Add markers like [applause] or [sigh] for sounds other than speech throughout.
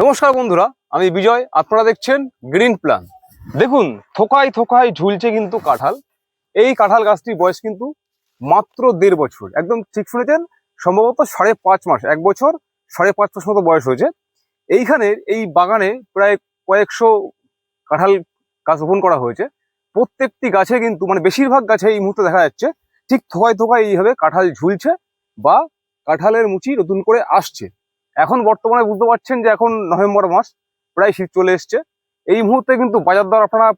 নমস্কার বন্ধুরা, আমি বিজয়, আপনারা দেখছেন গ্রিন প্ল্যান দেখুন, থোকায় থোকায় ঝুলছে কিন্তু কাঁঠাল। এই কাঁঠাল গাছটির বয়স কিন্তু মাত্র দেড় বছর। একদম ঠিক শুনেছেন? সম্ভবত সাড়ে পাঁচ মাস, এক বছর, সাড়ে পাঁচ মাস মতো বয়স হয়েছে। এইখানে এই বাগানে প্রায় কয়েকশো কাঁঠাল গাছ রোপণ করা হয়েছে। প্রত্যেকটি গাছে কিন্তু মানে বেশিরভাগ গাছে এই মুহূর্তে দেখা যাচ্ছে, ঠিক থোকায় থোকায় এইভাবে কাঁঠাল ঝুলছে বা কাঁঠালের মুচি নতুন করে আসছে। এখন বর্তমানে বুঝতে পারছেন যে এখন নভেম্বর মাস, প্রায় শীত চলে এসছে। এই মুহূর্তে কিন্তু বাজার দর আপনারা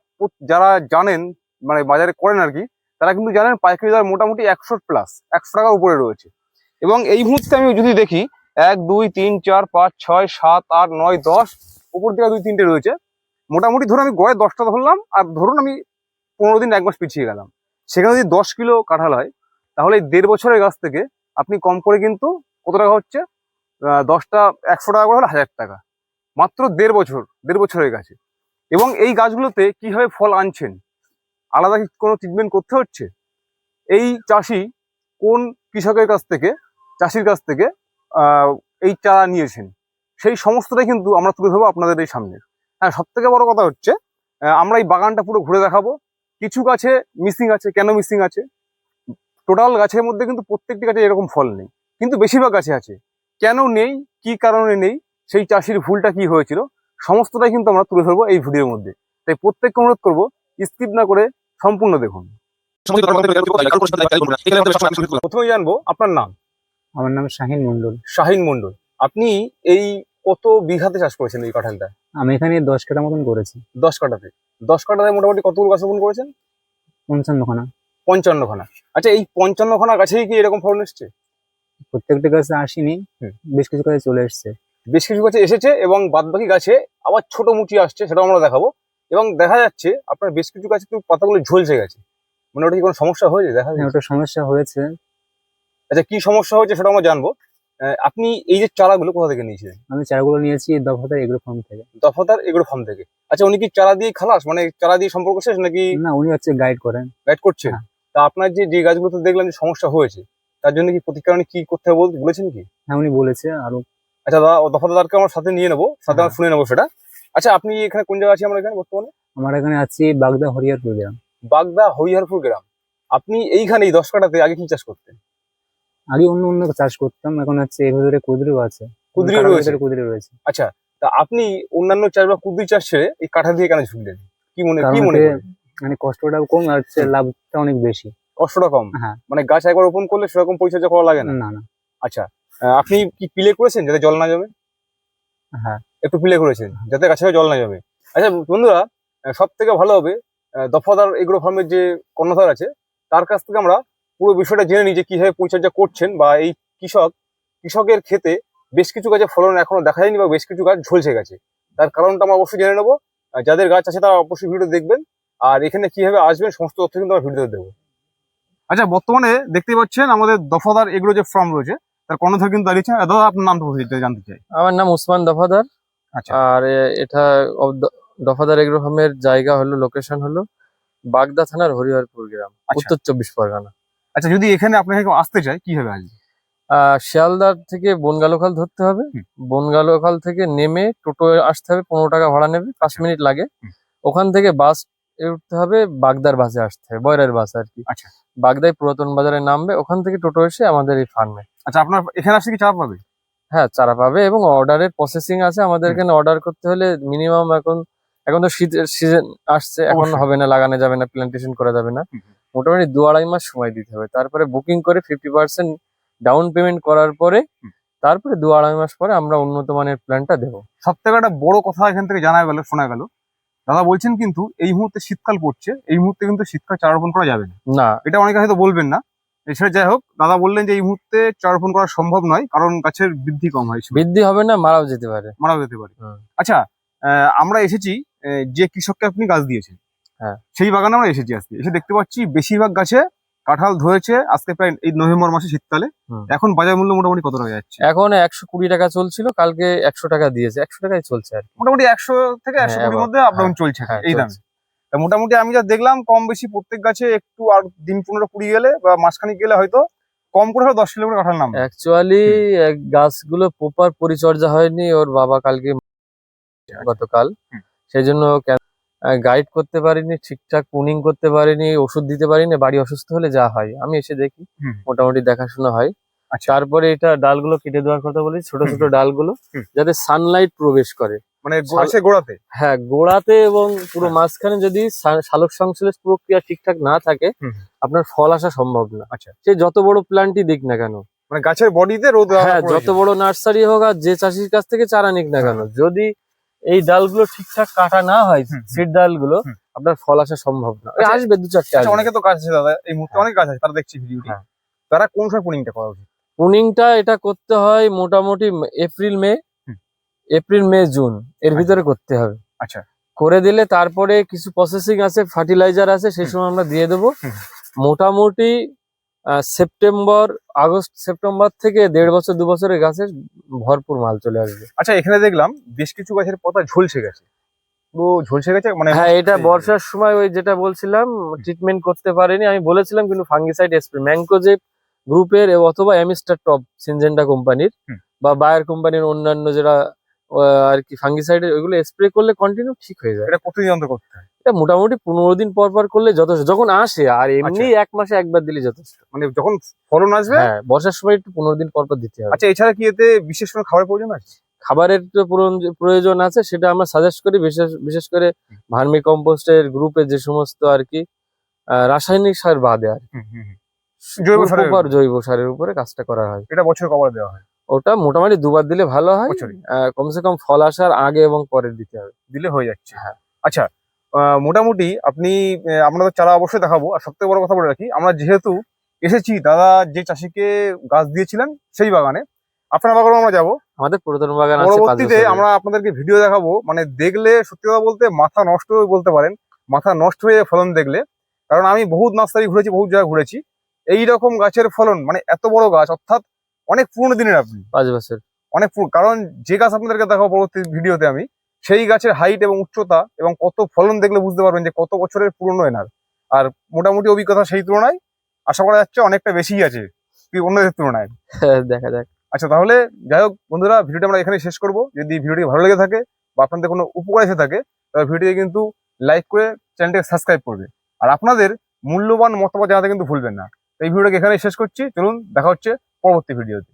যারা জানেন মানে বাজারে করেন আর কি, তারা কিন্তু জানেন পাইকারি দর মোটামুটি একশো প্লাস, একশো টাকার উপরে রয়েছে। এবং এই মুহূর্তে আমি যদি দেখি, এক, দুই, তিন, চার, পাঁচ, ছয়, সাত, আট, নয়, দশ, উপর দিকে দুই, তিনটে রয়েছে। মোটামুটি ধরুন আমি গড়ে দশটা ধরলাম, আর ধরুন আমি পনেরো দিন, এক মাস পিছিয়ে গেলাম। সেখানে যদি দশ কিলো কাঁঠাল হয়, তাহলে এই দেড় বছরের গাছ থেকে আপনি কম করে কিন্তু কত টাকা হচ্ছে? দশটা একশো টাকা করে হলে হাজার টাকা। মাত্র দেড় বছর দেড় বছর হয়ে গেছে। এবং এই গাছগুলোতে কীভাবে ফল আনছেন? আলাদা কোনো ট্রিটমেন্ট করতে হচ্ছে? এই চাষি কোন কৃষকের কাছ থেকে, চাষির কাছ থেকে এই চারা নিয়েছেন? সেই সমস্তটাই কিন্তু আমরা তুলে ধরবো আপনাদের এই সামনে। হ্যাঁ সব থেকে বড় কথা হচ্ছে আমরা এই বাগানটা পুরো ঘুরে দেখাবো। কিছু গাছে মিসিং আছে, কেন মিসিং আছে? টোটাল গাছের মধ্যে কিন্তু প্রত্যেকটি গাছে এরকম ফল নেই। কিন্তু বেশিরভাগ গাছে আছে। কেন নেই কি কারণে নেই সেই চাষির ভুলটা কি হয়েছিল সমস্তটাই কিন্তু আমরা তুলে ধরবো এই ভিডিওর মধ্যে। তাই প্রত্যেককে অনুরোধ করব স্কিপ না করে সম্পূর্ণ দেখুন। প্রথমে জানব আপনার নাম। আমার নাম শাহিন মন্ডল শাহিন মন্ডল আপনি এই কত বিঘাতে চাষ করেছেন এই কাঁঠালটা? আমি এখানে দশ কাটা মতন করেছি। দশ কাঠাতে। দশ কাঠাতে মোটামুটি কতগুলো গাছ রোপণ করেছেন? পঞ্চান্ন খানা পঞ্চান্ন খানা আচ্ছা এই পঞ্চান্ন খানা গাছেই কি এরকম ফলন এসছে? প্রত্যেকটা গাছে আসেনি। বেশ কিছু গাছে চলে এসছে। বেশ কিছু গাছে এসেছে এবং বাদবাকি গাছে আবার ছোট মুচি আসছে সেটাও আমরা দেখাবো। এবং দেখা যাচ্ছে আপনার বেশ কিছু গাছে কিন্তু পাতাগুলো ঝলসে গেছে। মানে ওটা কি কোনো সমস্যা হয়েছে? দেখা হ্যাঁ, যাচ্ছে। ওটা সমস্যা হয়েছে। আচ্ছা কি সমস্যা হয়েছে সেটা আমরা জানব। আপনি এই যে চারাগুলো কোথা থেকে নিয়েছিলেন? আমি চারাগুলো নিয়েছি দফাদার এগুলো ফার্ম থেকে। দফাদার এগুলো ফার্ম থেকে। আচ্ছা উনি কি চারা দিয়ে খালাস? মানে চারা দিয়ে সম্পর্ক শেষ নাকি না উনি হচ্ছে গাইড করেন। গাইড করছেন হ্যাঁ। তা আপনার যে যে গাছগুলোতে দেখলাম যে সমস্যা হয়েছে তার জন্য কি প্রতিকারণে কি করতে হবে বল- বলেছেন কি? হ্যাঁ উনি বলেছে আরও। আচ্ছা দাদা ও দফাদারকে আমার সাথে নিয়ে নেব সাথে আমরা হ্যাঁ। শুনে নেব সেটা। আচ্ছা আপনি এখানে কোন জায়গায় আছি আমরা এখানে বর্তমানে? আমার এখানে আছে বাগদা হরিয়ারপুর গ্রাম। বাগদা হরিহরপুর গ্রাম। আপনি এইখানে এই দশ কাটাতে আগে কি চাষ করতেন? আগে অন্য অন্য চাষ করতাম এখন হচ্ছে এর ভিতরে কুদরিও আছে। কুদরি রয়েছে। কুদরি রয়েছে। আচ্ছা তা আপনি অন্যান্য চাষ বা কুদরি চাষ ছেড়ে এই কাঠা দিয়ে কেন ঝুঁকলেন কি মনে কি মনে? মানে কষ্টটা কম আর হচ্ছে লাভটা অনেক বেশি। কষ্টটা কম? হ্যাঁ। মানে গাছ একবার রোপণ করলে সেরকম পরিচর্যা করা লাগে না? না না। আচ্ছা আপনি কি পিলে করেছেন যাতে জল না যাবে হ্যাঁ। একটু পিলে করেছেন যাতে গাছে জল না যাবে আচ্ছা বন্ধুরা সব থেকে ভালো হবে দফাদার এগ্রো ফার্মের যে কর্ণধার আছে তার কাছ থেকে আমরা পুরো বিষয়টা জেনে নিই যে কীভাবে পরিচর্যা করছেন বা এই কৃষক কৃষকের ক্ষেতে বেশ কিছু গাছের ফলন এখনও দেখা যায়নি বা বেশ কিছু গাছ ঝলসে গেছে। তার কারণটা আমরা অবশ্যই জেনে নেব। যাদের গাছ আছে তারা অবশ্যই ভিডিও দেখবেন। আর এখানে কীভাবে আসবেন সমস্ত তথ্য কিন্তু আমরা ভিডিওতে দেবো। আচ্ছা বর্তমানে দেখতে পাচ্ছেন আমাদের দফাদার এগ্রো যে ফার্ম রয়েছে তার কর্ণধার কিন্তু দাঁড়িয়েছে দাদা আপনার বলতে জানতে চাই। আমার নাম উসমান দফাদার। আচ্ছা। আর এটা দফাদার এগ্রো ফার্মের জায়গা হলো লোকেশন হলো বাগদা থানার হরিহরপুর গ্রাম আচ্ছা। উত্তর চব্বিশ পরগনা। আচ্ছা যদি এখানে আপনাকে আসতে চায় কীভাবে আসবে শিয়ালদার থেকে বনগালোখাল ধরতে হবে। বনগালোখাল থেকে নেমে টোটো আসতে হবে পনেরো টাকা ভাড়া নেবে পাঁচ মিনিট লাগে। ওখান থেকে বাস এ উঠতে হবে বাগদার বাসে আসতে হবে বয়রার বাস আর কি। আচ্ছা। বাগদায় পুরাতন বাজারে নামবে ওখান থেকে টোটো এসে আমাদের এই ফার্মে। আচ্ছা আপনার এখানে আসলে কি চাপ পাবে? হ্যাঁ চারা পাবে এবং অর্ডারের প্রসেসিং আছে আমাদের এখানে অর্ডার করতে হলে মিনিমাম এখন এখন তো শীতের সিজন আসছে এখন হবে না লাগানো যাবে না প্ল্যান্টেশন করা যাবে না। মোটামুটি দু আড়াই মাস সময় দিতে হবে। তারপরে বুকিং করে ফিফটি পার্সেন্ট ডাউন পেমেন্ট করার পরে তারপরে দু আড়াই মাস পরে আমরা উন্নত মানের প্ল্যানটা দেবো। সব থেকে একটা বড় কথা এখান থেকে জানা গেল শোনা গেল দাদা বলছেন কিন্তু এই মুহূর্তে শীতকাল পড়ছে এই মুহূর্তে কিন্তু শীতকাল চারা রোপণ করা যাবে না। না। এটা অনেকে হয়তো বলবেন না। এছাড়া যাই হোক দাদা বললেন যে এই মুহূর্তে চারা রোপণ করা সম্ভব নয় কারণ গাছের বৃদ্ধি কম হয়। বৃদ্ধি হবে না মারাও যেতে পারে। মারাও যেতে পারে। আচ্ছা আহ, আমরা এসেছি যে কৃষককে আপনি গাছ দিয়েছেন হ্যাঁ। সেই বাগানে আমরা এসেছি আজকে। এসে দেখতে পাচ্ছি বেশিরভাগ গাছে কাঁঠাল ধরেছে আজকে প্রায় এই নভেম্বর মাসে শীতকালে। এখন বাজার মূল্য মোটামুটি কত টাকা যাচ্ছে? এখন একশো কুড়ি টাকা চলছিল কালকে একশো টাকা দিয়েছে। একশো টাকায় চলছে আর মোটামুটি একশো থেকে একশো হ্যাঁ, কুড়ির মধ্যে আপ ডাউন চলছে হ্যাঁ, এই। দামে। মোটামুটি আমি যা দেখলাম কম বেশি প্রত্যেক গাছে একটু আর দিন পনেরো কুড়ি গেলে বা মাসখানিক গেলে হয়তো কম করে হয়তো দশ কিলোমিটার কাঁঠাল নাম অ্যাকচুয়ালি গাছগুলো প্রপার পরিচর্যা হয়নি ওর বাবা কালকে গতকাল। সেই জন্য গাইড করতে পারিনি ঠিকঠাক পুনিং করতে পারিনি ওষুধ দিতে পারিনি বাড়ি অসুস্থ হলে যা হয়। আমি এসে দেখি মোটামুটি দেখাশোনা হয়। আচ্ছা। তারপরে এটা ডালগুলো কেটে দেওয়ার কথা বলি ছোট ছোট ডালগুলো যাতে সানলাইট প্রবেশ করে। মানে গোড়াতে? হ্যাঁ গোড়াতে এবং পুরো হ্যাঁ। মাঝখানে যদি সালোক সংশ্লেষ প্রক্রিয়া ঠিকঠাক না থাকে আপনার ফল আসা সম্ভব না। আচ্ছা। সে যত বড় প্ল্যান্টই দিক না কেন। মানে গাছের বডিতে রোদ হ্যাঁ যত বড় নার্সারি হোক আর যে চাষির কাছ থেকে চারা নিক না কেন যদি এই ডালগুলো ঠিকঠাক কাটা না হয়। সিড ডালগুলো আপনার ফল আসা সম্ভব না। আচ্ছা, আসবে দু চারটে আচ্ছা অনেকে তো গাছ আছে দাদা এই মুহূর্তে অনেক গাছ আছে তারা দেখছি ভিডিওটি। হ্যাঁ। তারা কোন সময় পুনিংটা করা উচিত? পুনিংটা এটা করতে হয় মোটামুটি April May. April May June এর আচ্ছা। ভিতরে করতে হবে। আচ্ছা। করে দিলে তারপরে কিছু প্রসেসিং আছে ফার্টিলাইজার আছে সেই সময় আমরা দিয়ে দেবো। মোটামুটি সেপ্টেম্বর আগস্ট সেপ্টেম্বর থেকে দেড় বছর দু বছরের গাছের ভরপুর মাল চলে আসবে। আচ্ছা এখানে দেখলাম বেশ কিছু গাছের পাতা ঝলসে গেছে। পুরো ঝলসে গেছে মানে হ্যাঁ এটা বর্ষার সময় ওই যেটা বলছিলাম ট্রিটমেন্ট করতে পারেনি। আমি বলেছিলাম কিন্তু ফাঙ্গিসাইড স্প্রে ম্যাঙ্কোজেব গ্রুপের অথবা অ্যামিস্টার টপ সিনজেন্টা কোম্পানির। বা বায়ার কোম্পানির অন্যান্য যেটা আর কি ফাঙ্গিসাইডের ওইগুলো স্প্রে করলে কন্টিনিউ ঠিক হয়ে যায়। এটা প্রতিদিন অন্তর করতে হয়। এটা মোটামুটি পনেরো দিন পর পর করলে যথেষ্ট। যখন আসে আর এমনি এক মাসে একবার দিলে যথেষ্ট। মানে যখন ফলন আসবে? হ্যাঁ বর্ষার সময় একটু পনেরো দিন পর পর দিতে হবে। আচ্ছা এছাড়া কি এতে বিশেষ কোনো খাবার প্রয়োজন আছে? খাবারের তো প্রয়োজন- আছে সেটা আমরা সাজেস্ট করি বিশেষ বিশেষ করে ভার্মি কম্পোস্টের গ্রুপে যে সমস্ত আর কি রাসায়নিক সার বাদে আর জৈব সারের উপর। জৈব সারের উপরে কাজটা করা হয়। এটা বছরে কবার দেওয়া হয়? ওটা মোটামুটি দুবার দিলে ভালো হয়। কমসে কম ফল আসার আগে এবং পরে দিতে হবে। দিলে হয়ে যাচ্ছে। হ্যাঁ। আচ্ছা মোটামুটি আপনি আপনাদের চারা অবশ্যই দেখাবো। আর সবথেকে বড় কথা বলে রাখি আমরা যেহেতু এসেছি দাদা যে চাষিকে গাছ দিয়েছিলেন সেই বাগানে আপনার বাগানে আমরা যাব। আমাদের পুরাতন বাগান পরবর্তীতে আমরা আপনাদেরকে ভিডিও দেখাবো। মানে দেখলে সত্যি কথা বলতে মাথা নষ্ট হয়ে বলতে পারেন মাথা নষ্ট হয়ে ফলন দেখলে। কারণ আমি বহুত নার্সারি ঘুরেছি বহুত জায়গায় ঘুরেছি। এই রকম গাছের ফলন মানে এত বড় গাছ অর্থাৎ অনেক পুরনো দিনের আপনি। পাঁচ বছর। অনেক কারণ যে গাছ আপনাদেরকে দেখাবো পরবর্তী ভিডিওতে আমি সেই গাছের হাইট এবং উচ্চতা এবং কত ফলন দেখলে বুঝতে পারবেন যে কত বছরের পুরনো এনার। আর মোটামুটি অভিজ্ঞতা সেই তুলনায় আশা করা যাচ্ছে অনেকটা বেশি আছে অন্যদের তুলনায়। [laughs] দেখা যাক। আচ্ছা তাহলে যাই হোক বন্ধুরা ভিডিওটা আমরা এখানে শেষ করব। যদি ভিডিওটি ভালো লেগে থাকে বা আপনাদের কোনো উপকার এসে থাকে তাহলে ভিডিওটি কিন্তু লাইক করে চ্যানেলটাকে সাবস্ক্রাইব করবে। আর আপনাদের মূল্যবান মতামত জানাতে কিন্তু ভুলবেন না। এই ভিডিওটাকে এখানে শেষ করছি। চলুন দেখা হচ্ছে পরবর্তী ভিডিওতে